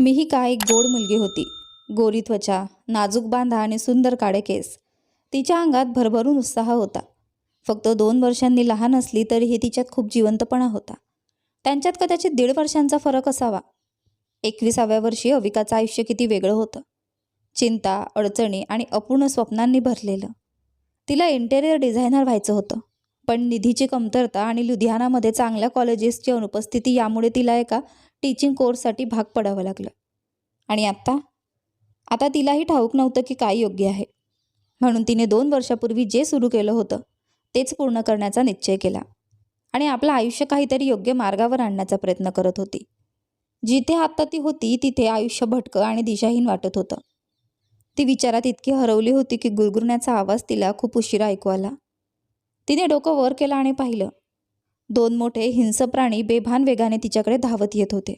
मिहिका एक गोड मुलगी होती. गोरी त्वचा नाजूक बांधा आणि सुंदर काळे केस. तिच्या अंगात भरभरून उत्साह होता. फक्त दोन वर्षांनी लहान असली तरीही तिच्यात खूप जिवंतपणा होता. त्यांच्यात कदाचित दीड वर्षांचा फरक असावा. एकविसाव्या वर्षी अविकाचं आयुष्य किती वेगळं होतं. चिंता अडचणी आणि अपूर्ण स्वप्नांनी भरलेलं. तिला इंटेरियर डिझायनर व्हायचं होतं. पण निधीची कमतरता आणि लुधियानामध्ये चांगल्या कॉलेजेसची अनुपस्थिती यामुळे तिला एका टीचिंग कोर्ससाठी भाग पडावं लागलं. आणि आत्ता? आता तिलाही ठाऊक नव्हतं की काय योग्य आहे. म्हणून तिने दोन वर्षापूर्वी जे सुरू केलं होतं तेच पूर्ण करण्याचा निश्चय केला. आणि आपलं आयुष्य काहीतरी योग्य मार्गावर आणण्याचा प्रयत्न करत होती. जिथे आत्ता ती होती तिथे आयुष्य भटकं आणि दिशाहीन वाटत होतं. ती विचारात इतकी हरवली होती की गुरगुरण्याचा आवाज तिला खूप उशिरा ऐकू आला. तिने डोकं वर केलं आणि पाहिलं. दोन मोठे हिंस प्राणी बेभान वेगाने तिच्याकडे धावत येत होते.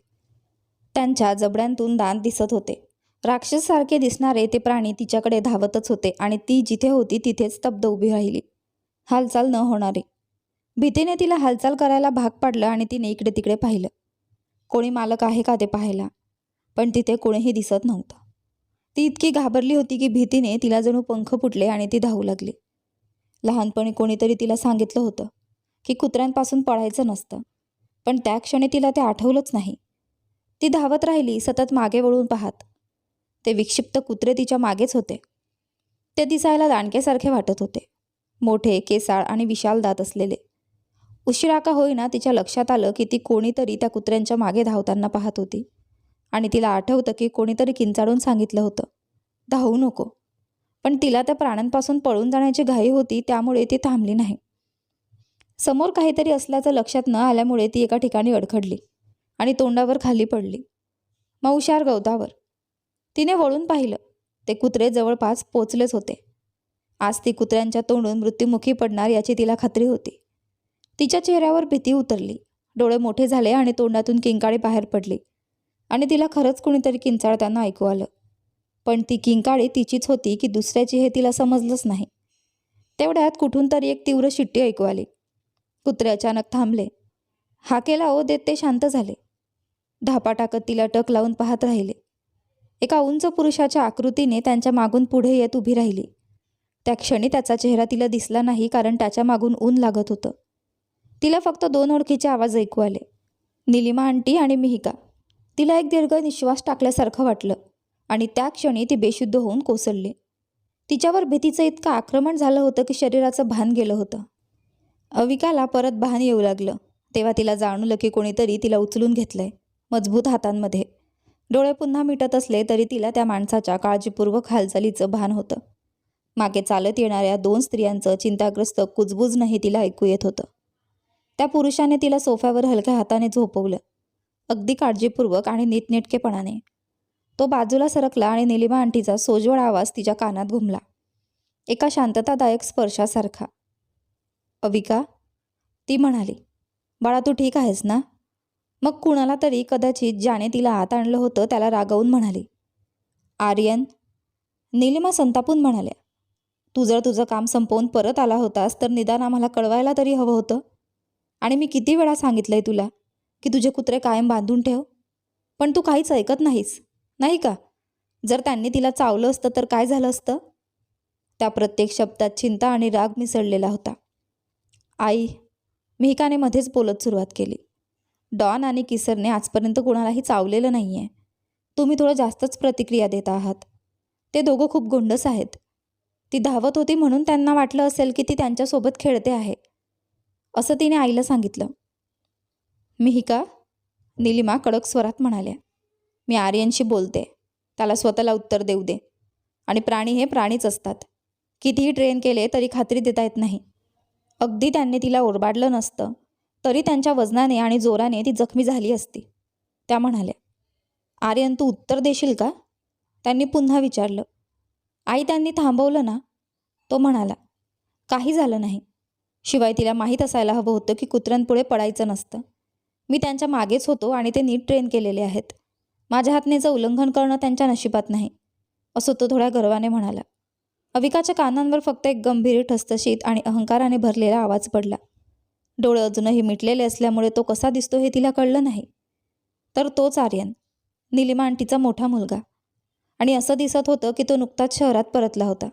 त्यांच्या जबड्यांतून दांत दिसत होते. राक्षससारखे दिसणारे ते प्राणी तिच्याकडे धावतच होते आणि ती जिथे होती तिथेच स्तब्ध उभी राहिली. हालचाल न होणारी. भीतीने तिला हालचाल करायला भाग पाडलं आणि तिने इकडे तिकडे पाहिलं. कोणी मालक आहे का ते पाहायला पण तिथे कोणीही दिसत नव्हतं. ती इतकी घाबरली होती की भीतीने तिला जणू पंख फुटले आणि ती धावू लागली. लहानपणी कोणीतरी तिला सांगितलं होतं. की कुत्र्यांपासून पळायचं नसतं. पण त्या क्षणी तिला ते आठवलंच नाही. ती धावत राहिली सतत मागे वळून पाहत. ते विक्षिप्त कुत्रे तिच्या मागेच होते. ते दिसायला दाणकेसारखे वाटत होते. मोठे केसाळ आणि विशाल दात असलेले. उशिरा का होईना तिच्या लक्षात आलं की ती कोणीतरी त्या कुत्र्यांच्या मागे धावताना पाहत होती. आणि तिला आठवतं की कोणीतरी किंचाळून सांगितलं होतं. धावू नको. पण तिला त्या प्राण्यांपासून पळून जाण्याची घाई होती त्यामुळे ती थांबली नाही. समोर काहीतरी असल्याचं लक्षात न आल्यामुळे ती एका ठिकाणी अडखडली आणि तोंडावर खाली पडली. मऊशार गवतावर. तिने वळून पाहिलं. ते कुत्रे जवळपास पोचलेच होते. आज ती कुत्र्यांच्या तोंडून मृत्युमुखी पडणार याची तिला खात्री होती. तिच्या चेहऱ्यावर भीती उतरली. डोळे मोठे झाले आणि तोंडातून किंकाळी बाहेर पडली. आणि तिला खरंच कुणीतरी किंचाळताना ऐकू आलं. पण ती किंकाळी तिचीच होती की दुसऱ्याची हे तिला समजलंच नाही. तेवढ्यात कुठून तरी एक तीव्र शिट्टी ऐकू आली. कुत्रे अचानक थांबले. हाकेला ओ देत ते शांत झाले. धापा टाकत तिला टक लावून पाहत राहिले. एका उंच पुरुषाच्या आकृतीने त्यांच्या मागून पुढे येत उभी राहिली. त्या क्षणी त्याचा चेहरा तिला दिसला नाही कारण त्याच्या मागून ऊन लागत होतं. तिला फक्त दोन ओळखीचे आवाज ऐकू आले. निलिमा आंटी आणि मिहिका. तिला एक दीर्घ निश्वास टाकल्यासारखं वाटलं आणि त्या क्षणी ती बेशुद्ध होऊन कोसळली. तिच्यावर भीतीचं इतकं आक्रमण झालं होतं की शरीराचं भान गेलं होतं. अविकाला परत भान येऊ लागलं. तेव्हा तिला जाणवलं की कोणीतरी तिला उचलून घेतलंय मजबूत हातांमध्ये. डोळे पुन्हा मिटत असले तरी तिला त्या माणसाच्या काळजीपूर्वक हालचालीचं भान होतं. मागे चालत येणाऱ्या दोन स्त्रियांचं चिंताग्रस्त कुजबुजनंही तिला ऐकू येत होतं. त्या पुरुषाने तिला सोफ्यावर हलक्या हाताने झोपवलं. अगदी काळजीपूर्वक आणि नीटनेटकेपणाने. तो बाजूला सरकला आणि निलिमा आंटीचा सोजवळ आवाज तिच्या कानात घुमला. एका शांततादायक स्पर्शासारखा. अविका ती म्हणाली बाळा तू ठीक आहेस ना? मग कुणाला तरी कदाचित ज्याने तिला आत आणलं होतं त्याला रागवून म्हणाली आर्यन निलिमा संतापून म्हणाल्या तू जर तुझं काम संपवून परत आला होतास तर निदान आम्हाला कळवायला तरी हवं होतं. आणि मी किती वेळा सांगितलंय तुला की तुझे कुत्रे कायम बांधून ठेव. पण तू काहीच ऐकत नाहीस नाही का? जर त्यांनी तिला चावलं असतं तर काय झालं असतं? त्या प्रत्येक शब्दात चिंता आणि राग मिसळलेला होता. आई मिहिकाने मध्येच बोलत सुरुवात केली. डॉन आणि किसरने आजपर्यंत कोणालाही चावलेलं नाही आहे तुम्ही थोडं जास्तच प्रतिक्रिया देत आहात. ते दोघं खूप गोंडस आहेत. ती धावत होती म्हणून त्यांना वाटलं असेल की ती त्यांच्यासोबत खेळते आहे. असं तिने आईला सांगितलं. मिहिका निलिमा कडक स्वरात म्हणाल्या मी आर्यनशी बोलते. त्याला स्वतःला उत्तर देऊ दे. आणि प्राणी हे प्राणीच असतात. कितीही ट्रेन केले तरी खात्री देता येत नाही. अगदी त्यांनी तिला ओरबाडलं नसतं तरी त्यांच्या वजनाने आणि जोराने ती जखमी झाली असती. त्या म्हणाल्या आर्यन तू उत्तर देशील का? त्यांनी पुन्हा विचारलं आई त्यांनी थांबवलं ना? तो म्हणाला काही झालं नाही. शिवाय तिला माहीत असायला हवं होतं की कुत्र्यांपुढे पडायचं नसतं. मी त्यांच्या मागेच होतो आणि ते नीट ट्रेन केलेले आहेत. माझ्या हातनेचं उल्लंघन करणं त्यांच्या नशिबात नाही असं तो थोड्या गर्वाने म्हणाला. अविकाच्या कानांवर फक्त एक गंभीर ठसठशीत आणि अहंकाराने भरलेला आवाज पडला. डोळे अजूनही मिटलेले असल्यामुळे तो कसा दिसतो हे तिला कळलं नाही. तर तोच आर्यन निलिमा आंटीचा मोठा मुलगा. आणि असं दिसत होतं की तो नुकताच शहरात परतला होता.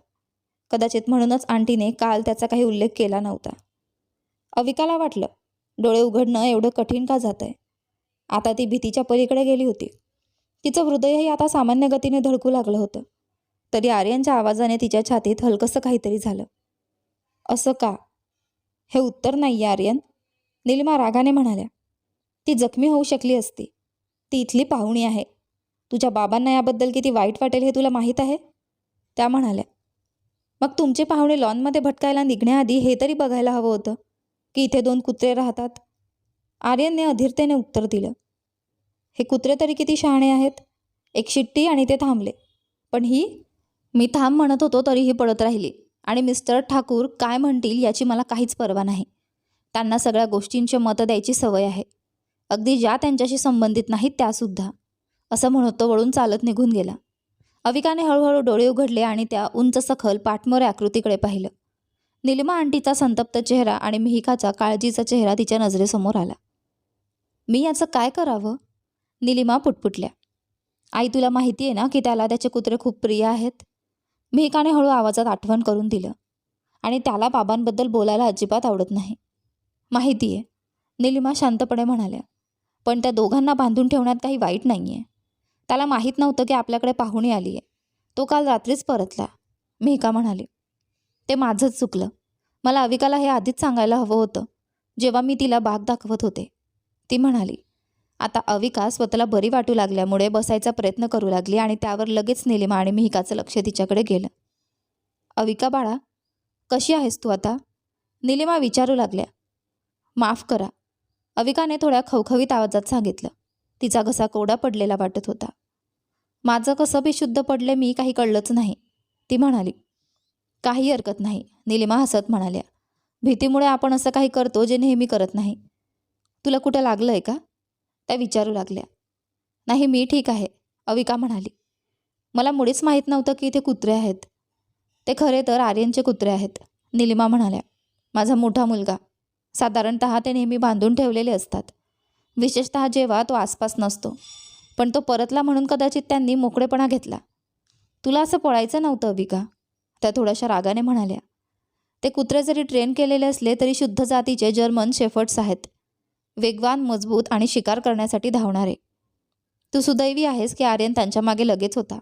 कदाचित म्हणूनच आंटीने काल त्याचा काही उल्लेख केला नव्हता. अविकाला वाटलं डोळे उघडणं एवढं कठीण का जात आहे आता ती भीतीच्या पलीकडे गेली होती. तिचं हृदयही आता सामान्य गतीने धडकू लागलं होतं. तरी आर्यनच्या आवाजाने तिच्या छातीत हलकसं काहीतरी झालं. असं का? हे उत्तर नाही आहे आर्यन निलिमा रागाने म्हणाल्या. ती जखमी होऊ शकली असती. ती इथली पाहुणी आहे. तुझ्या बाबांना याबद्दल किती वाईट वाटेल हे तुला माहीत आहे? त्या म्हणाल्या. मग तुमचे पाहुणे लॉनमध्ये भटकायला निघण्याआधी हे तरी बघायला हवं होतं की इथे दोन कुत्रे राहतात. आर्यनने अधीरतेने उत्तर दिलं. हे कुत्रे तरी किती शहाणे आहेत? एक शिट्टी आणि ते थांबले. पण ही मी थांब म्हणत होतो तरीही पडत राहिली. आणि मिस्टर ठाकूर काय म्हणतील याची मला काहीच पर्वा नाही. त्यांना सगळ्या गोष्टींचे मतं द्यायची सवय आहे. अगदी ज्या त्यांच्याशी संबंधित नाहीत त्यासुद्धा असं म्हणत तो वळून चालत निघून गेला. अविकाने हळूहळू डोळे उघडले आणि त्या उंच सखल पाठमोर आकृतीकडे पाहिलं. निलिमा आंटीचा संतप्त चेहरा आणि मिहिकाचा काळजीचा चेहरा तिच्या नजरेसमोर आला. मी याचं काय करावं? निलिमा पुटपुटल्या. आई तुला माहिती आहे ना की त्याला त्याचे कुत्रे खूप प्रिय आहेत? मेहकाने हळू आवाजात आठवण करून दिलं. आणि त्याला बाबांबद्दल बोलायला अजिबात आवडत नाही. माहिती आहे निलिमा शांतपणे म्हणाल्या पण त्या दोघांना बांधून ठेवण्यात काही वाईट नाही आहे त्याला माहीत नव्हतं की आपल्याकडे पाहुणी आली आहे तो काल रात्रीच परतला. मेहका म्हणाली ते माझंच चुकलं. मला अविकाला हे आधीच सांगायला हवं होतं जेव्हा मी तिला बाग दाखवत होते. ती म्हणाली आता अविका स्वतःला बरी वाटू लागल्यामुळे बसायचा प्रयत्न करू लागली आणि त्यावर लगेच निलिमा आणि मिहिकाचं लक्ष तिच्याकडे गेलं. अविका बाळा कशी आहेस तू आता? निलिमा विचारू लागल्या. माफ करा. अविकाने थोड्या खवखवीत आवाजात सांगितलं. तिचा घसा कोडा पडलेला वाटत होता. माझं कसं बी शुद्ध पडले मी काही कळलंच नाही. ती म्हणाली. काही हरकत नाही निलिमा हसत म्हणाल्या. भीतीमुळे आपण असं काही करतो जे नेहमी करत नाही. तुला कुठं लागलं आहे का? त्या विचारू लागल्या. नाही मी ठीक आहे अविका म्हणाली. मला मुळीच माहीत नव्हतं की इथे कुत्रे आहेत. ते खरे तर आर्यनचे कुत्रे आहेत निलिमा म्हणाल्या. माझा मोठा मुलगा. साधारणत ते नेहमी बांधून ठेवलेले असतात. विशेषतः जेव्हा तो आसपास नसतो. पण तो परतला म्हणून कदाचित त्यांनी मोकळेपणा घेतला. तुला असं पळायचं नव्हतं अविका त्या थोड्याशा रागाने म्हणाल्या. ते कुत्रे जरी ट्रेन केलेले असले तरी शुद्ध जातीचे जर्मन शेफर्ड्स आहेत. वेगवान मजबूत आणि शिकार करण्यासाठी धावणारे. तू सुदैवी आहेस की आर्यन त्यांच्या मागे लगेच होता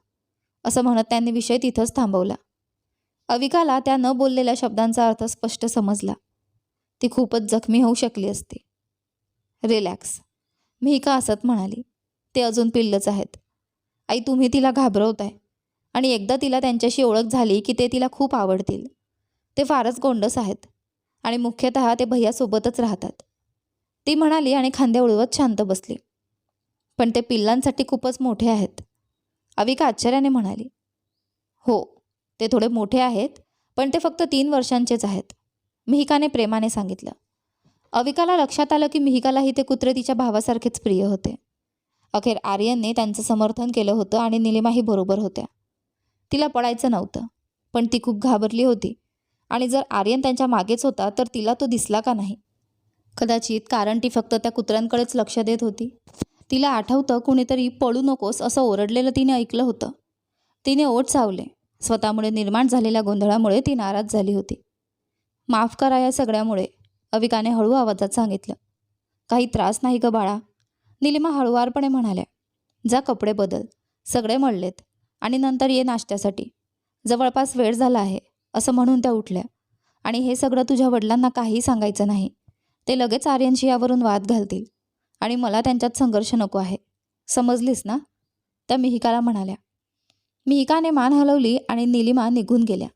असं म्हणत त्यांनी विषय तिथंच थांबवला. अविकाला त्या न बोललेल्या शब्दांचा अर्थ स्पष्ट समजला. ती खूपच जखमी होऊ शकली असती. रिलॅक्स मी का असत म्हणाली. ते अजून पिल्लच आहेत. आई तुम्ही तिला घाबरवताय आणि एकदा तिला त्यांच्याशी ओळख झाली की ते तिला खूप आवडतील. ते फारच गोंडस आहेत आणि मुख्यतः ते भैयासोबतच राहतात. ती म्हणाली आणि खांदे उडवत शांत बसली. पण ते पिल्लांसाठी खूपच मोठे आहेत. अविका आश्चर्याने म्हणाली. हो ते थोडे मोठे आहेत पण ते फक्त तीन वर्षांचेच आहेत. मिहिकाने प्रेमाने सांगितलं. अविकाला लक्षात आलं की मिहिकालाही ते कुत्रे तिच्या भावासारखेच प्रिय होते. अखेर आर्यनने त्यांचं समर्थन केलं होतं आणि निलिमाही बरोबर होत्या. तिला पडायचं नव्हतं पण ती खूप घाबरली होती. आणि जर आर्यन त्यांच्या मागेच होता तर तिला तो दिसला का नाही? कदाचित कारण ती फक्त त्या कुत्र्यांकडेच लक्ष देत होती. तिला आठवतं कुणीतरी पळू नकोस असं ओरडलेलं तिने ऐकलं होतं. तिने ओठ चावले. स्वतःमुळे निर्माण झालेल्या गोंधळामुळे ती नाराज झाली होती. माफ करा या सगळ्यामुळे अविकाने हळू आवाजात सांगितलं. काही त्रास नाही ग बाळा. निलिमा हळुवारपणे म्हणाल्या जा कपडे बदल. सगळे मळलेत. आणि नंतर ये नाश्त्यासाठी. जवळपास वेळ झाला आहे असं म्हणून त्या उठल्या. आणि हे सगळं तुझ्या वडिलांना काही सांगायचं नाही. ते लगेच आर्यांशी यावरून वाद घालतील. आणि मला त्यांच्यात संघर्ष नको आहे. समजलीस ना? त्या मिहिकाला म्हणाल्या. मिहिकाने मान हलवली आणि निलिमा निघून गेल्या.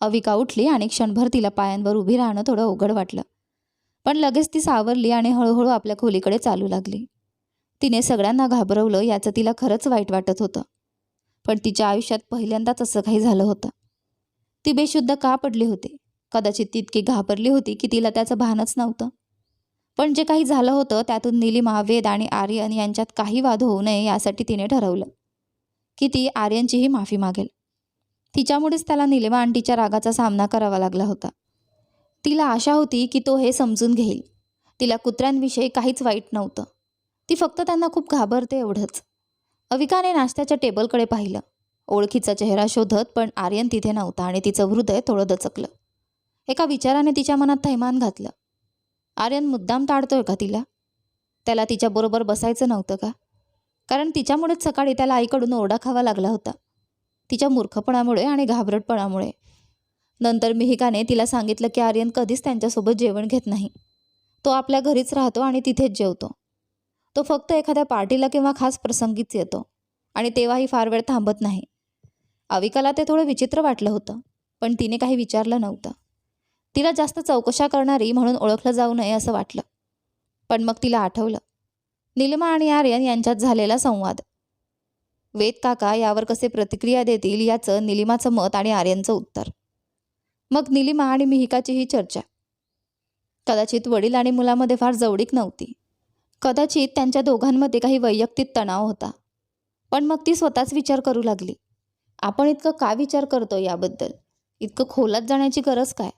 अविका उठली आणि क्षणभर तिला पायांवर उभी राहणं थोडं अवघड वाटलं. पण लगेच ती सावरली आणि हळूहळू आपल्या खोलीकडे चालू लागली. तिने सगळ्यांना घाबरवलं याचं तिला खरंच वाईट वाटत होतं. पण तिच्या आयुष्यात पहिल्यांदाच असं काही झालं होतं. ती बेशुद्ध का पडली होती? कदाचित ती इतकी घाबरली होती की तिला त्याचं भानच नव्हतं. पण जे काही झालं होतं त्यातून निलिमा वेद आणि आर्यन यांच्यात काही वाद होऊ नये यासाठी तिने ठरवलं की ती आर्यनचीही माफी मागेल. तिच्यामुळेच त्याला निलिमा आंटीच्या रागाचा सामना करावा लागला होता. तिला आशा होती की तो हे समजून घेईल. तिला कुत्र्यांविषयी काहीच वाईट नव्हतं. ती फक्त त्यांना खूप घाबरते एवढंच. अविकाने नाश्त्याच्या टेबलकडे पाहिलं. ओळखीचा चेहरा शोधत पण आर्यन तिथे नव्हता आणि तिचं हृदय थोडं दचकलं. एका विचाराने तिच्या मनात थैमान घातलं. आर्यन मुद्दाम ताडतोय का तिला? त्याला तिच्याबरोबर बसायचं नव्हतं का? कारण तिच्यामुळेच सकाळी त्याला आईकडून ओरडा खावा लागला होता. तिच्या मूर्खपणामुळे आणि घाबरटपणामुळे. नंतर मिहिकाने तिला सांगितलं की आर्यन कधीच त्यांच्यासोबत जेवण घेत नाही. तो आपल्या घरीच राहतो आणि तिथेच जेवतो. तो फक्त एखाद्या पार्टीला किंवा खास प्रसंगीच येतो. आणि तेव्हाही फार वेळ थांबत नाही. अविकाला ते थोडं विचित्र वाटलं होतं पण तिने काही विचारलं नव्हतं. तिला जास्त चौकशा करणारी म्हणून ओळखलं जाऊ नये असं वाटलं. पण मग तिला आठवलं. निलिमा आणि आर्यन यांच्यात झालेला संवाद. वेद काका यावर कसे प्रतिक्रिया देतील याचं निलिमाचं मत आणि आर्यनचं उत्तर. मग निलिमा आणि मिहिकाची ही चर्चा. कदाचित वडील आणि मुलामध्ये फार जवळीक नव्हती. कदाचित त्यांच्या दोघांमध्ये काही वैयक्तिक तणाव होता. पण मग ती स्वतःच विचार करू लागली. आपण इतकं का विचार करतो याबद्दल? इतकं खोलात जाण्याची गरज काय?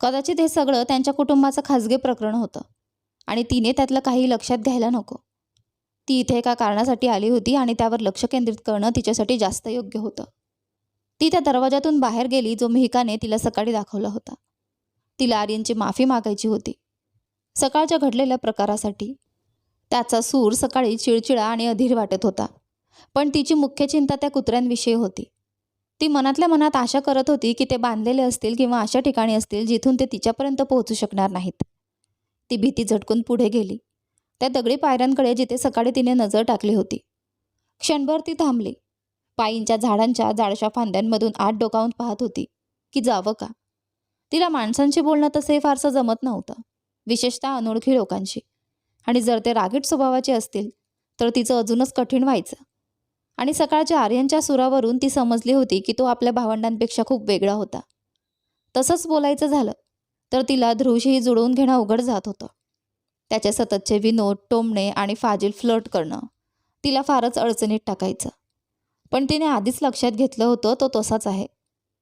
कदाचित हे सगळं त्यांच्या कुटुंबाचं खाजगी प्रकरण होतं. आणि तिने त्यातलं काही लक्षात घ्यायला नको. ती इथे एका कारणासाठी आली होती आणि त्यावर लक्ष केंद्रित करणं तिच्यासाठी जास्त योग्य होतं. ती त्या दरवाजातून बाहेर गेली जो मिहिकाने तिला सकाळी दाखवला होता. तिला आर्यनची माफी मागायची होती. सकाळच्या घडलेल्या प्रकारासाठी. त्याचा सूर सकाळी चिळचिळा आणि अधीर वाटत होता. पण तिची मुख्य चिंता त्या कुत्र्यांविषयी होती. ती मनातल्या मनात आशा करत होती की ते बांधलेले असतील किंवा अशा ठिकाणी असतील जिथून ते तिच्यापर्यंत पोहोचू शकणार नाहीत. ती भीती झटकून पुढे गेली. त्या दगडी पायऱ्यांकडे जिथे सकाळी तिने नजर टाकली होती. क्षणभर ती थांबली. पायींच्या झाडांच्या जाडशा फांद्यांमधून आत डोकावून पाहत होती की जावं का? तिला माणसांशी बोलणं तसे फारसं जमत नव्हतं. विशेषतः अनोळखी लोकांशी. आणि जर ते रागीट स्वभावाचे असतील तर तिचं अजूनच कठीण व्हायचं. आणि सकाळच्या आर्यनच्या सुरावरून ती समजली होती की तो आपल्या भावंडांपेक्षा खूप वेगळा होता. तसंच बोलायचं झालं तर तिला ध्रुवशीही जुळवून घेणं अवघड जात होतं. त्याचे सततचे विनोद टोमणे आणि फाजील फ्लर्ट करणं तिला फारच अडचणीत टाकायचं. पण तिने आधीच लक्षात घेतलं होतं तो तसाच आहे.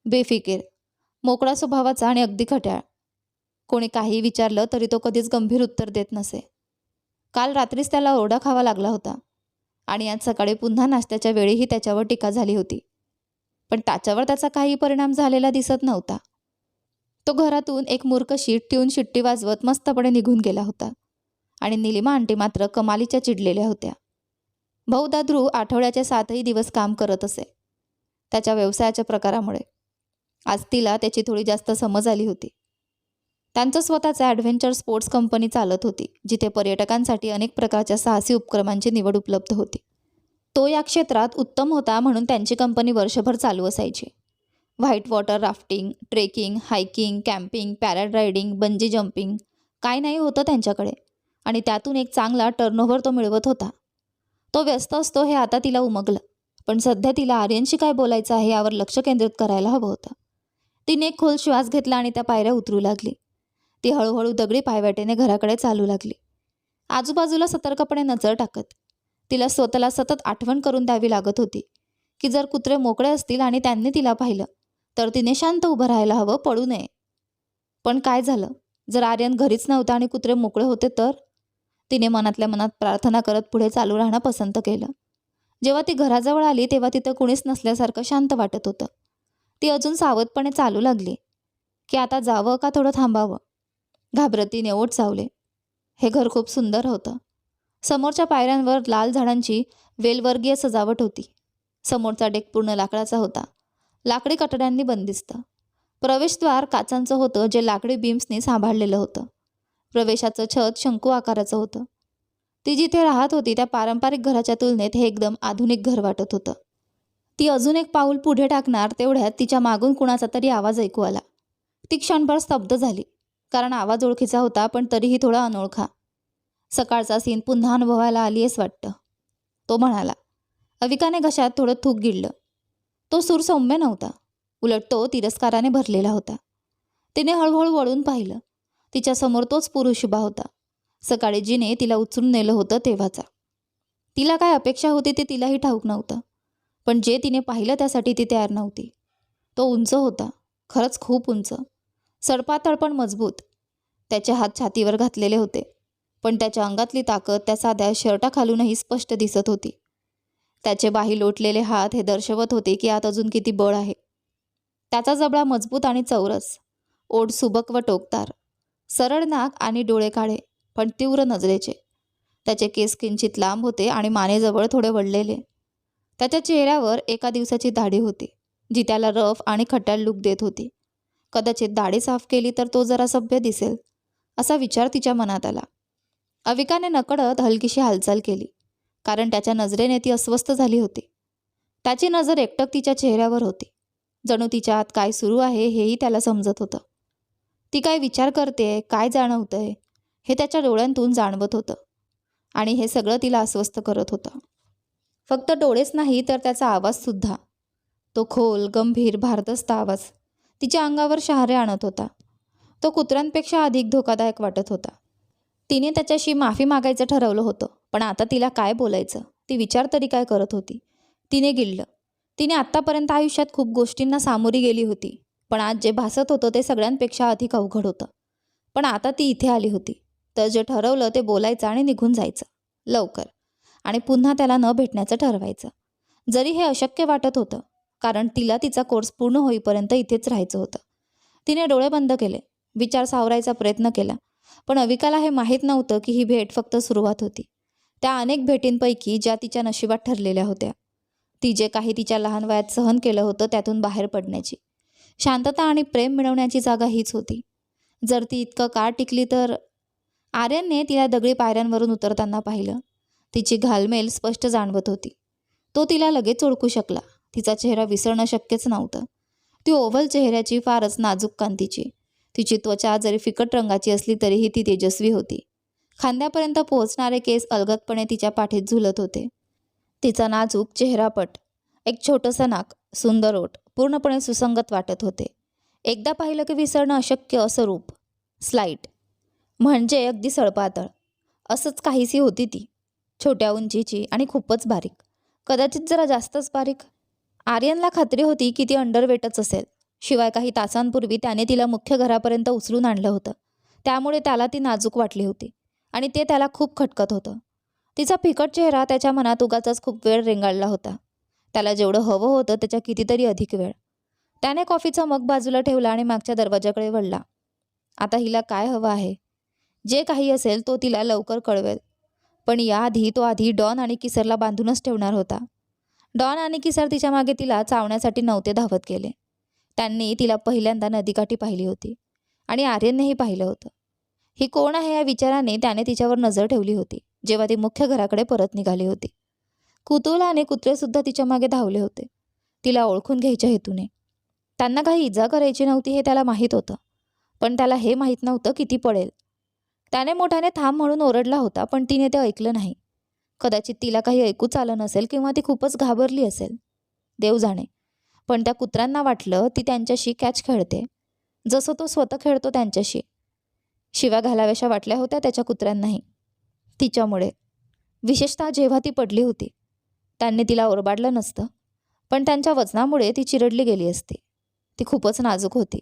बेफिकीर मोकळा स्वभावाचा आणि अगदी खट्याळ. कोणी काही विचारलं तरी तो कधीच गंभीर उत्तर देत नसे. काल रात्रीच त्याला ओरडा खावा लागला होता. आणि आज सकाळी पुन्हा नाश्त्याच्या वेळीही त्याच्यावर टीका झाली होती. पण त्याच्यावर त्याचा काही परिणाम झालेला दिसत नव्हता. तो घरातून एक मूर्ख शीट ठेवून शिट्टी वाजवत मस्तपणे निघून गेला होता आणि निलिमा आंटी मात्र कमालीच्या चिडलेल्या होत्या. बहुधा ध्रुव आठवड्याचे सातही दिवस काम करत असे. त्याच्या व्यवसायाच्या प्रकारामुळे. आज तिला त्याची थोडी जास्त समज आली होती. त्यांचं स्वतःचं ॲडव्हेंचर स्पोर्ट्स कंपनी चालत होती जिथे पर्यटकांसाठी अनेक प्रकारच्या साहसी उपक्रमांची निवड उपलब्ध होती. तो या क्षेत्रात उत्तम होता म्हणून त्यांची कंपनी वर्षभर चालू असायची. White water rafting trekking hiking camping paragliding bungee jumping काय नाही होतं त्यांच्याकडे. आणि त्यातून एक चांगला टर्नओव्हर तो मिळवत होता. तो व्यस्त असतो हे आता तिला उमगलं. पण सध्या तिला आर्यनशी काय बोलायचं आहे यावर लक्ष केंद्रित करायला हवं होतं. तिने एक खोल श्वास घेतला आणि त्या पायऱ्या उतरू लागली. ती हळूहळू दगडी पायवाटेने घराकडे चालू लागली. आजूबाजूला सतर्कपणे नजर टाकत. तिला स्वतःला सतत आठवण करून द्यावी लागत होती की जर कुत्रे मोकळे असतील आणि त्यांनी तिला पाहिलं तर तिने शांत उभं राहायला हवं पडू नये. पण काय झालं? जर आर्यन घरीच नव्हता आणि कुत्रे मोकळे होते तर? तिने मनातल्या मनात प्रार्थना करत पुढे चालू राहणं पसंत केलं. जेव्हा ती घराजवळ आली तेव्हा तिथं कुणीच नसल्यासारखं शांत वाटत होतं. ती अजून सावधपणे चालू लागली की आता जावं का थोडं थांबावं? घाबरतीने ओट चावले हे घर खूप सुंदर होतं. समोरच्या पायऱ्यांवर लाल झाडांची वेलवर्गीय सजावट होती. समोरचा डेक पूर्ण लाकडाचा होता. लाकडी कटड्यांनी बंदिस्त. प्रवेशद्वार काचांचं होतं जे लाकडी बीम्सनी सांभाळलेलं होतं. प्रवेशाचं छत शंकू आकाराचं होतं. ती जिथे राहत होती त्या पारंपरिक घराच्या तुलनेत हे एकदम आधुनिक घर वाटत होतं. ती अजून एक पाऊल पुढे टाकणार तेवढ्यात तिच्या मागून कुणाचा तरी आवाज ऐकू आला. ती क्षणभर स्तब्ध झाली. कारण आवाज ओळखीचा होता पण तरीही थोडा अनोळखा. सकाळचा सीन पुन्हा अनुभवायला आली आहेस वाटतं. तो म्हणाला अविकाने घशात थोडं थूक गिळलं. तो सूर सौम्य नव्हता. उलट तो तिरस्काराने भरलेला होता. तिने हळूहळू वळून पाहिलं. तिच्यासमोर तोच पुरुष उभा होता. सकाळी जिने तिला उचलून नेलं होतं तेव्हाचा. तिला काय अपेक्षा होती ते तिलाही ठाऊक नव्हतं. पण जे तिने पाहिलं त्यासाठी ती तयार नव्हती. तो उंच होता. खरंच खूप उंच. सडपातळ पण मजबूत. त्याचे हात छातीवर घातलेले होते. पण त्याच्या अंगातली ताकद त्या साध्या शर्टाखालूनही स्पष्ट दिसत होती. त्याचे बाही लोटलेले हात हे दर्शवत होते की आत अजून किती बळ आहे. त्याचा जबडा मजबूत आणि चौरस. ओढ सुबक व टोकदार. सरळ नाक आणि डोळे काळे पण तीव्र नजरेचे. त्याचे केस किंचित लांब होते आणि मानेजवळ थोडे वळलेले. त्याच्या चेहऱ्यावर एका दिवसाची दाढी होती जी त्याला रफ आणि खट्याळ लूक देत होती. कदाचित दाढी साफ केली तर तो जरा सभ्य दिसेल असा विचार तिच्या मनात आला. अविकाने नकळत हलकीशी हालचाल केली कारण त्याच्या नजरेने ती अस्वस्थ झाली होती. त्याची नजर एकटक तिच्या चेहऱ्यावर होती. जणू तिच्या आत काय सुरू आहे हेही त्याला समजत होतं. ती काय विचार करते काय जाणवतंय हे त्याच्या डोळ्यांतून जाणवत होतं. आणि हे सगळं तिला अस्वस्थ करत होतं. फक्त डोळेच नाही तर त्याचा आवाजसुद्धा. तो खोल गंभीर भारदस्त आवाज. तिच्या अंगावर शहारे आणत होता. तो कुत्र्यांपेक्षा अधिक धोकादायक वाटत होता. तिने त्याच्याशी माफी मागायचं ठरवलं होतं पण आता तिला काय बोलायचं? ती विचार तरी काय करत होती? तिने गिळलं. तिने आत्तापर्यंत आयुष्यात खूप गोष्टींना सामोरी गेली होती पण आज जे भासत होतं ते सगळ्यांपेक्षा अधिक अवघड होतं. पण आता ती इथे आली होती तर जे ठरवलं ते बोलायचं आणि निघून जायचं. लवकर. आणि पुन्हा त्याला न भेटण्याचं ठरवायचं. जरी हे अशक्य वाटत होतं कारण तिला तिचा कोर्स पूर्ण होईपर्यंत इथेच राहायचं होतं. तिने डोळे बंद केले. विचार सावरायचा प्रयत्न केला. पण अविकाला हे माहीत नव्हतं की ही भेट फक्त सुरुवात होती. त्या अनेक भेटींपैकी ज्या तिच्या नशिबात ठरलेल्या होत्या. ती जे काही तिच्या लहान वयात सहन केलं होतं त्यातून बाहेर पडण्याची. शांतता आणि प्रेम मिळवण्याची जागा हीच होती. जर ती इतकं काळ टिकली तर आर्यनने तिला दगडी पायऱ्यांवरून उतरताना पाहिलं. तिची घालमेल स्पष्ट जाणवत होती. तो तिला लगेच ओळखू शकला. तिचा चेहरा विसरणं शक्यच नव्हतं. ती ओव्हल चेहऱ्याची फारच नाजूक कांतीची. तिची त्वचा जरी फिकट रंगाची असली तरीही ती तेजस्वी होती. खांद्यापर्यंत पोहोचणारे केस अलगदपणे तिच्या पाठीत झुलत होते. तिचा नाजूक चेहरापट एक छोटंसं नाक सुंदर ओठ पूर्णपणे सुसंगत वाटत होते. एकदा पाहिलं की विसरणं अशक्य असं रूप स्लाईट म्हणजे अगदी सळपातळ. असंच काहीशी होती ती. छोट्या उंचीची आणि खूपच बारीक. कदाचित जरा जास्तच बारीक आर्यनला खात्री होती की ती अंडरवेटच असेल. शिवाय काही तासांपूर्वी त्याने तिला मुख्य घरापर्यंत उचलून आणलं होतं. त्यामुळे त्याला ती नाजूक वाटली होती आणि ते त्याला खूप खटकत होतं. तिचा फिकट चेहरा त्याच्या मनात उगाचाच खूप वेळ रेंगाळला होता. त्याला जेवढं हवं होतं त्याच्या कितीतरी अधिक वेळ. त्याने कॉफीचा मग बाजूला ठेवला आणि मागच्या दरवाजाकडे वळला. आता हिला काय हवं आहे? जे काही असेल तो तिला लवकर कळवेल. पण याआधी तो आधी डॉन आणि किसरला बांधूनच ठेवणार होता. डॉन आणि किसार तिच्यामागे तिला चावण्यासाठी नव्हते धावत गेले. त्यांनी तिला पहिल्यांदा नदीकाठी पाहिली होती आणि आर्यननेही पाहिलं होतं. ही कोण आहे या विचाराने त्याने तिच्यावर नजर ठेवली होती जेव्हा ती मुख्य घराकडे परत निघाली होती. कुतूला कुत्रेसुद्धा तिच्यामागे धावले होते. तिला ओळखून घ्यायच्या हेतूने. त्यांना काही इजा करायची नव्हती हे त्याला माहीत होतं पण त्याला हे माहीत नव्हतं किती पडेल. त्याने मोठ्याने थांब म्हणून ओरडला होता पण तिने ते ऐकलं नाही. कदाचित तिला काही ऐकूच आलं नसेल किंवा ती खूपच घाबरली असेल. देव जाणे. पण त्या कुत्र्यांना वाटलं ती त्यांच्याशी कॅच खेळते. जसं तो स्वतः खेळतो त्यांच्याशी. शिव्या घालाव्याशा वाटल्या होत्या त्याच्या कुत्र्यांनाही. तिच्यामुळे. विशेषतः जेव्हा ती पडली होती. त्यांनी तिला ओरबाडलं नसतं. पण त्यांच्या वजनामुळे ती चिरडली गेली असती. ती खूपच नाजूक होती.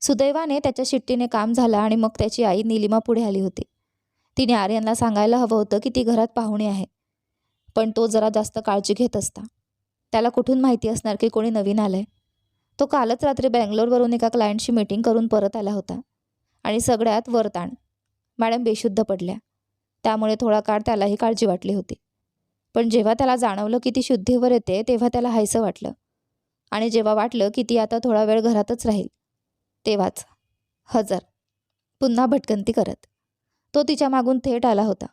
सुदैवाने त्याच्या शिट्टीने काम झालं आणि मग त्याची आई निलिमा पुढे आली होती. तिने आर्यनला सांगायला हवं होतं की ती घरात पाहुणे आहे. पण तो जरा जास्त काळजी घेत असता. त्याला कुठून माहिती असणार की कोणी नवीन आलंय? तो कालच रात्री बँगलोरवरून एका क्लायंटशी मीटिंग करून परत आला होता. आणि सगळ्यात वरताण मॅडम बेशुद्ध पडल्या. त्यामुळे थोडा काळ त्यालाही काळजी वाटली होती. पण जेव्हा त्याला जाणवलं की ती शुद्धीवर येते तेव्हा त्याला हायसं वाटलं. आणि जेव्हा वाटलं की ती आता थोडा वेळ घरातच राहील तेव्हाच. हजर. पुन्हा भटकंती करत. तो तिच्या मागून थेट आला होता.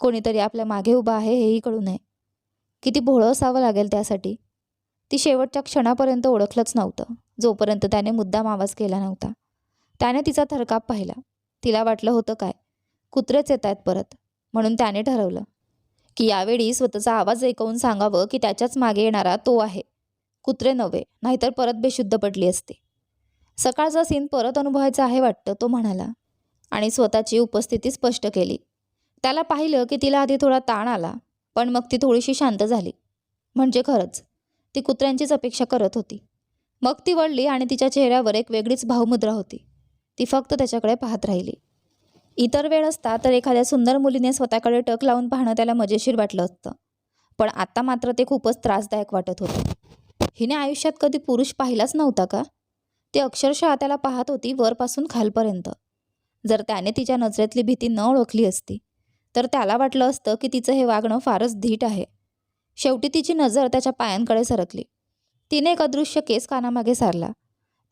कोणीतरी आपल्या मागे उभा आहे हेही कळू नये. किती भोळं असावं लागेल त्यासाठी. ती शेवटच्या क्षणापर्यंत ओळखलंच नव्हतं. जोपर्यंत त्याने मुद्दाम आवाज केला नव्हता. त्याने तिचा थरकाप पाहिला. तिला वाटलं होतं काय? कुत्रेच येत आहेत परत. म्हणून त्याने ठरवलं की यावेळी स्वतःचा आवाज ऐकवून सांगावं की त्याच्याच मागे येणारा तो आहे. कुत्रे नव्हे नाहीतर परत बेशुद्ध पडली असते. सकाळचा सीन परत अनुभवायचा आहे वाटतं तो म्हणाला. आणि स्वतःची उपस्थिती स्पष्ट केली. त्याला पाहिलं की तिला आधी थोडा ताण आला पण मग ती थोडीशी शांत झाली. म्हणजे खरंच ती कुत्र्यांचीच अपेक्षा करत होती. मग ती वळली आणि तिच्या चेहऱ्यावर एक वेगळीच भावमुद्रा होती. ती फक्त त्याच्याकडे पाहत राहिली. इतर वेळ असता तर एखाद्या सुंदर मुलीने स्वतःकडे टक लावून पाहणं त्याला मजेशीर वाटलं असतं. पण आता मात्र ते खूपच त्रासदायक वाटत होतं. हिने आयुष्यात कधी पुरुष पाहिलाच नव्हता का? ती अक्षरशः त्याला पाहत होती वरपासून खालपर्यंत. जर त्याने तिच्या नजरेतली भीती न ओळखली असती तर त्याला वाटलं असतं की तिचं हे वागणं फारच धीट आहे. शेवटी तिची नजर त्याच्या पायांकडे सरकली. तिने एक अदृश्य केस कानामागे सारला.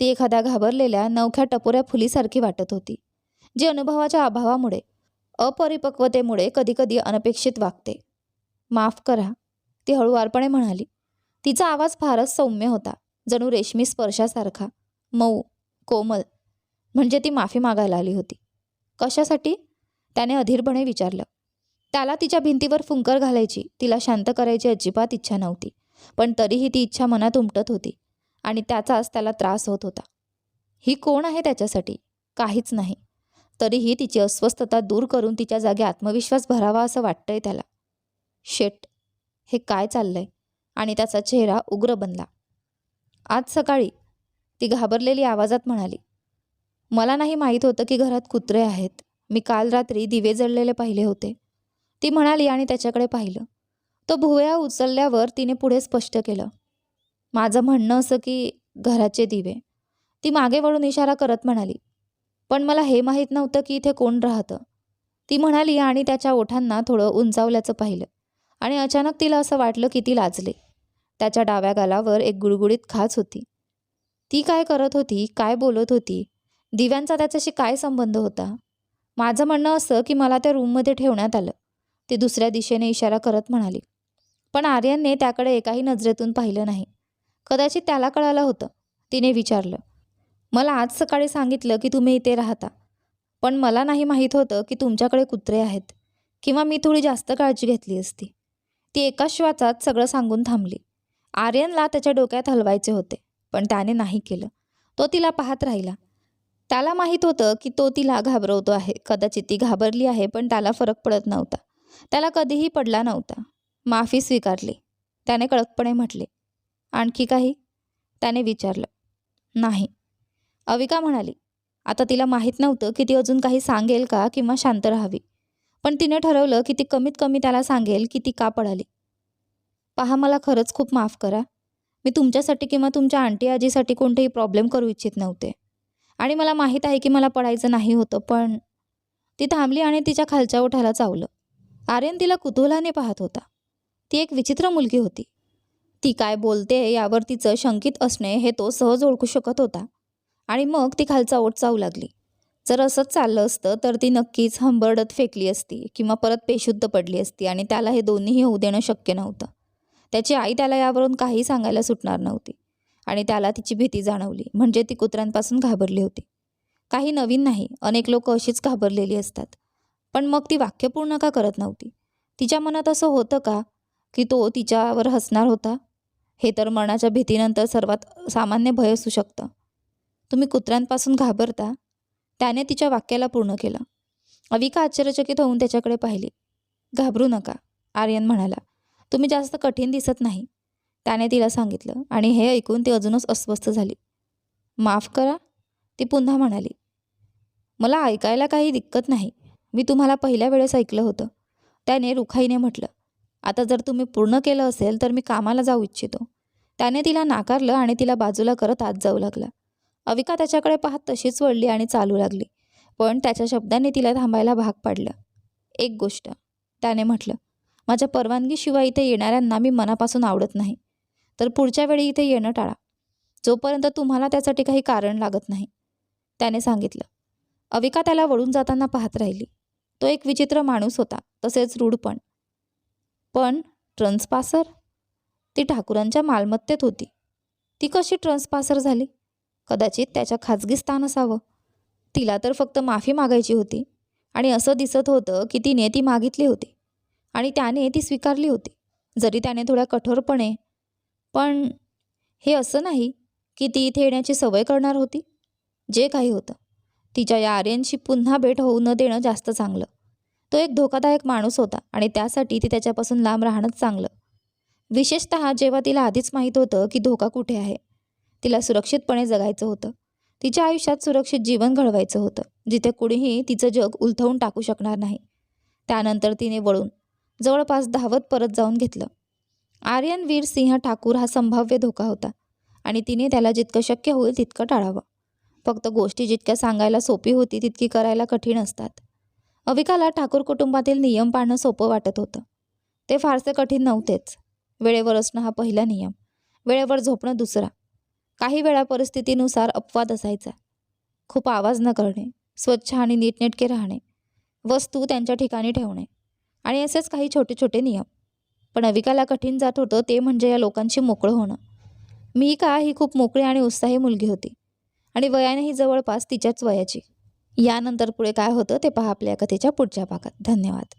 ती एखाद्या घाबरलेल्या नवख्या टपोऱ्या फुलीसारखी वाटत होती जी अनुभवाच्या अभावामुळे अपरिपक्वतेमुळे कधीकधी अनपेक्षित वागते. माफ करा ती हळुवारपणे म्हणाली. तिचा आवाज फारच सौम्य होता जणू रेशमी स्पर्शासारखा. मऊ कोमल म्हणजे ती माफी मागायला आली होती. कशासाठी? त्याने अधीरपणे विचारलं. त्याला तिच्या भिंतीवर फुंकर घालायची तिला शांत करायची अजिबात इच्छा नव्हती पण तरीही ती इच्छा मनात उमटत होती आणि त्याचाच त्याला त्रास होत होता. ही कोण आहे त्याच्यासाठी? काहीच नाही. तरीही तिची अस्वस्थता दूर करून तिच्या जागी आत्मविश्वास भरावा असं वाटतंय त्याला. शेट हे काय चाललंय? आणि त्याचा चेहरा उग्र बनला. आज सकाळी ती घाबरलेली आवाजात म्हणाली मला नाही माहीत होतं की घरात कुत्रे आहेत. मी काल रात्री दिवे जळलेले पाहिले होते. ती म्हणाली आणि त्याच्याकडे पाहिलं. तो भुवया उचलल्यावर तिने पुढे स्पष्ट केलं. माझं म्हणणं असं की घराचे दिवे. ती मागे वळून इशारा करत म्हणाली पण मला हे माहीत नव्हतं की इथे कोण राहतं. ती म्हणाली आणि त्याच्या ओठांना थोडं उंचावल्याचं पाहिलं आणि अचानक तिला असं वाटलं की ती लाजले. त्याच्या डाव्या गालावर एक गुळगुळीत खाच होती. ती काय करत होती काय बोलत होती दिव्यांचा त्याच्याशी काय संबंध होता? माझं म्हणणं असं की मला त्या रूममध्ये ठेवण्यात आलं. ती दुसऱ्या दिशेने इशारा करत म्हणाली. पण आर्यनने त्याकडे एकाही नजरेतून पाहिलं नाही. कदाचित त्याला कळालं होतं. तिने विचारलं. मला आज सकाळी सांगितलं की तुम्ही इथे राहता. पण मला नाही माहीत होतं की तुमच्याकडे कुत्रे आहेत. किंवा मी थोडी जास्त काळजी घेतली असती. ती एका श्वासात सगळं सांगून थांबली. आर्यनला त्याच्या डोक्यात हलवायचे होते पण त्याने नाही केलं. तो तिला पाहत राहिला. त्याला माहीत होतं की तो तिला घाबरवतो आहे. कदाचित ती घाबरली आहे पण त्याला फरक पडत नव्हता. त्याला कधीही पडला नव्हता. माफी स्वीकारली. त्याने कडकपणे म्हटले आणखी काही? त्याने विचारलं नाही. अविका म्हणाली आता तिला माहीत नव्हतं की ती अजून काही सांगेल का किंवा शांत राहावी. पण तिने ठरवलं की ती कमीत कमी त्याला सांगेल की ती का पळाली. पहा मला खरंच खूप माफ करा. मी तुमच्यासाठी किंवा तुमच्या आंटी आजीसाठी कोणतेही प्रॉब्लेम करू इच्छित नव्हते. आणि मला माहीत आहे की मला पडायचं नाही होतं पण ती थांबली आणि तिच्या खालच्या ओठाला चावलं. आर्यन तिला कुतूहलाने पाहत होता. ती एक विचित्र मुलगी होती. ती काय बोलते यावर तिचं शंकित असणे हे तो सहज ओळखू शकत होता. आणि मग ती खालचा ओठ चावू लागली. जर असंच चाललं असतं तर ती नक्कीच हंबरडत फेकली असती किंवा परत बेशुद्ध पडली असती आणि त्याला हे दोन्हीही होऊ देणं शक्य नव्हतं. त्याची आई त्याला यावरून काही सांगायला सुटणार नव्हती. आणि त्याला तिची भीती जाणवली. म्हणजे ती कुत्र्यांपासून घाबरली होती. काही नवीन नाही अनेक लोक अशीच घाबरलेली असतात. पण मग ती वाक्य पूर्ण का करत नव्हती? तिच्या मनात असं होतं का की तो तिच्यावर हसणार होता? हे तर मरणाच्या भीतीनंतर सर्वात सामान्य भय असू शकतं. तुम्ही कुत्र्यांपासून घाबरता? त्याने तिच्या वाक्याला पूर्ण केलं. अविका आश्चर्यचकित होऊन त्याच्याकडे पाहिली. घाबरू नका आर्यन म्हणाला. तुम्ही जास्त कठीण दिसत नाही. त्याने तिला सांगितलं आणि हे ऐकून ती अजूनच अस्वस्थ झाली. माफ करा ती पुन्हा म्हणाली. मला ऐकायला काही दिक्कत नाही. मी तुम्हाला पहिल्या वेळेस ऐकलं होतं. त्याने रुखाईने म्हटलं आता जर तुम्ही पूर्ण केलं असेल तर मी कामाला जाऊ इच्छितो. त्याने तिला नाकारलं आणि तिला बाजूला करत आत जाऊ लागला. अविका त्याच्याकडे पाहत तशीच वळली आणि चालू लागली. पण त्याच्या शब्दांनी तिला थांबायला भाग पाडलं. एक गोष्ट त्याने म्हटलं माझ्या परवानगीशिवाय इथे येणाऱ्यांना मी मनापासून आवडत नाही. तर पुढच्या वेळी इथे येणं टाळा. जोपर्यंत तुम्हाला त्यासाठी काही कारण लागत नाही. त्याने सांगितलं. अविका त्याला वळून जाताना पाहत राहिली. तो एक विचित्र माणूस होता तसेच रूढ पण. पण ट्रन्सपासर? ती ठाकूरांच्या मालमत्तेत होती. ती कशी ट्रन्सपासर झाली? कदाचित त्याच्या खाजगी स्थान असावं. तिला तर फक्त माफी मागायची होती. आणि असं दिसत होतं की तिने ती मागितली होती. आणि त्याने ती स्वीकारली होती. जरी त्याने थोड्या कठोरपणे पण हे असं नाही की ती इथे येण्याची सवय करणार होती. जे काही होतं तिच्या या आर्यनशी पुन्हा भेट होऊ न देणं जास्त चांगलं. तो एक धोकादायक माणूस होता आणि त्यासाठी ती त्याच्यापासून लांब राहणंच चांगलं. विशेषत जेव्हा तिला आधीच माहीत होतं की धोका कुठे आहे तिला सुरक्षितपणे जगायचं होतं. तिच्या आयुष्यात सुरक्षित जीवन घडवायचं होतं जिथे कुणीही तिचं जग उलथवून टाकू शकणार नाही. त्यानंतर तिने वळून जवळपास धावत परत जाऊन घेतलं. आर्यनवीर सिंह ठाकूर हा संभाव्य धोका होता आणि तिने त्याला जितकं शक्य होईल तितकं टाळावं. फक्त गोष्टी जितक्या सांगायला सोपी होती तितकी करायला कठीण असतात. अविकाला ठाकूर कुटुंबातील नियम पाळणं सोपं वाटत होतं. ते फारसे कठीण नव्हतेच. वेळेवर असणं हा पहिला नियम. वेळेवर झोपणं दुसरा. काही वेळा परिस्थितीनुसार अपवाद असायचा. खूप आवाज न करणे स्वच्छ आणि नीटनेटके राहणे वस्तू त्यांच्या ठिकाणी ठेवणे आणि असेच काही छोटे छोटे नियम. पण अविकाला कठीण जात होतं ते म्हणजे या लोकांची मोकळं होणं. मी का ही खूप मोकळी आणि उत्साही मुलगी होती? आणि वयानेही जवळपास तिच्याच वयाची. यानंतर पुढे काय होतं ते पहा आपल्या कथेच्या पुढच्या भागात. धन्यवाद.